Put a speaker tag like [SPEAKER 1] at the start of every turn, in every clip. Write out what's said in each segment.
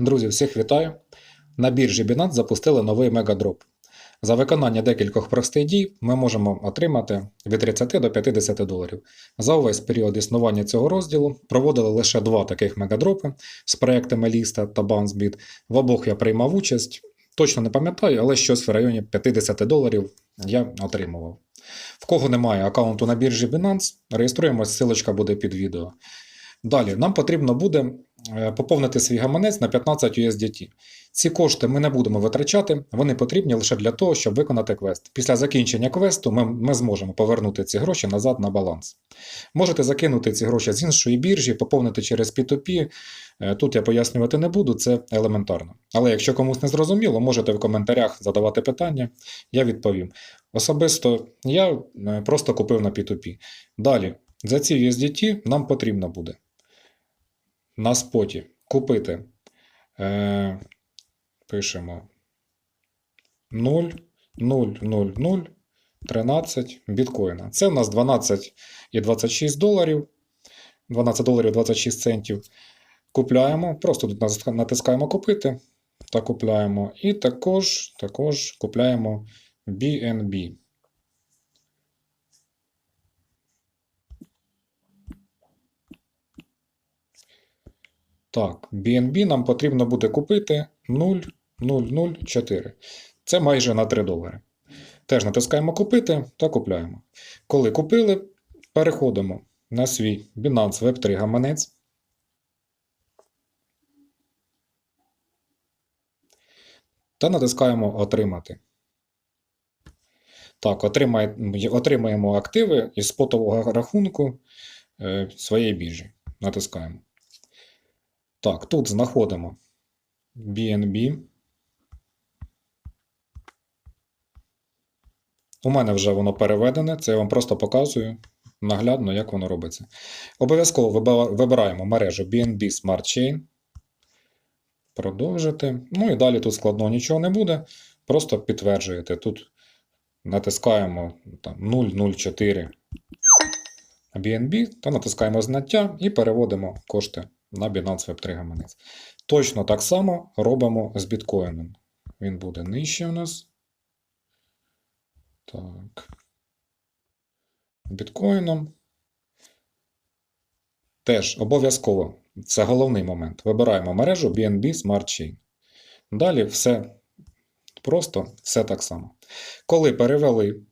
[SPEAKER 1] Друзі, всіх вітаю! На біржі Binance запустили новий мегадроп. За виконання декількох простих дій ми можемо отримати від 30 до 50 доларів. За увесь період існування цього розділу проводили лише два таких мегадропи з проектами Ліста та BounceBeat. В обох я приймав участь. Точно не пам'ятаю, але щось в районі 50 доларів я отримував. В кого немає аккаунту на біржі Binance, реєструємось, ссылочка буде під відео. Далі нам потрібно буде е, поповнити свій гаманець на 15 USDT. Ці кошти ми не будемо витрачати, вони потрібні лише для того, щоб виконати квест. Після закінчення квесту ми, ми зможемо повернути ці гроші назад на баланс. Можете закинути ці гроші з іншої біржі, поповнити через P2P. Е, Тут я пояснювати не буду, це елементарно. Але якщо комусь не зрозуміло, можете в коментарях задавати питання, я відповім. Особисто я е, просто купив на P2P. Далі, за ці USDT нам потрібно буде на споті купити. Е, пишемо 0, 0, 0, 0, 13 біткоїна. Це в нас 12,26 доларів. 12 доларів 26 центів. Купляємо. Просто тут натискаємо купити та купляємо. І також, також купляємо BNB. Так, BNB нам потрібно буде купити 0,004. Це майже на 3 долари. Теж натискаємо купити та купляємо. Коли купили, переходимо на свій Binance Web3 гаманець. Та натискаємо Отримати. Так, отримаємо активи із спотового рахунку е, своєї біржі. Натискаємо. Так, тут знаходимо BNB. У мене вже воно переведене, це я вам просто показую наглядно, як воно робиться. Обов'язково вибираємо мережу BNB Smart Chain. Продовжити. Ну і далі тут складного нічого не буде. Просто підтверджуєте. Тут натискаємо там, 004 BNB та натискаємо знаття і переводимо кошти на Binance Web3 гаманець. Точно так само робимо з біткоїном. Він буде нижче у нас. Так. Біткоїном. Теж обов'язково. Це головний момент. Вибираємо мережу BNB Smart Chain. Далі все просто, все так само. Коли перевели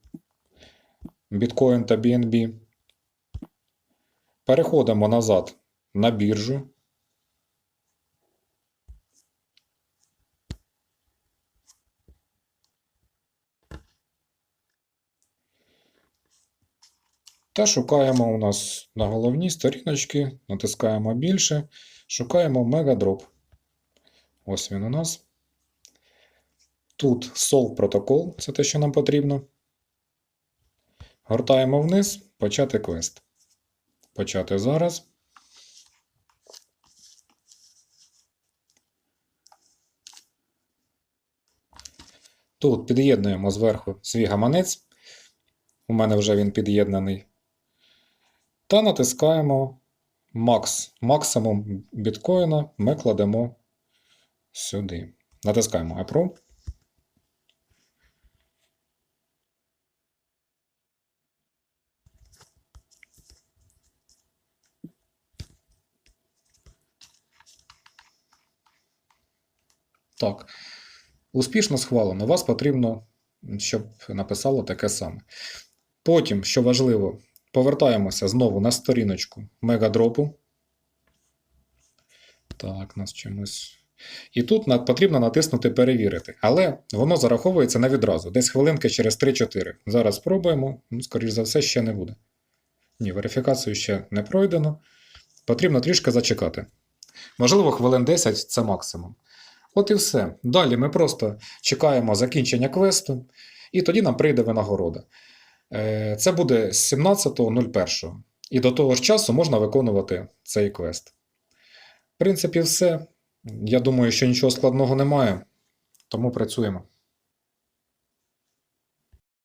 [SPEAKER 1] біткоін та BNB, переходимо назад на біржу. Та шукаємо у нас на головній сторіночці, натискаємо більше, шукаємо мегадроп. Ось він у нас. Тут Solve протокол, це те, що нам потрібно. Гортаємо вниз, почати квест. Почати зараз. Тут під'єднуємо зверху свій гаманець. У мене вже він під'єднаний. Та натискаємо макс. Максимум біткоїна ми кладемо сюди. Натискаємо Approve. Так. Успішно схвалено. Вас потрібно, щоб написало таке саме. Потім, що важливо, повертаємося знову на сторіночку мегадропу. Так, нас чимось. І тут потрібно натиснути Перевірити. Але воно зараховується не відразу, десь хвилинки через 3-4. Зараз спробуємо, ну, скоріш за все, ще не буде. Ні, верифікацію ще не пройдено. Потрібно трішки зачекати. Можливо, хвилин 10 це максимум. От і все. Далі ми просто чекаємо закінчення квесту, і тоді нам прийде винагорода. Е, Це буде з 17.01. І до того ж часу можна виконувати цей квест. В принципі, все. Я думаю, що нічого складного немає, тому працюємо.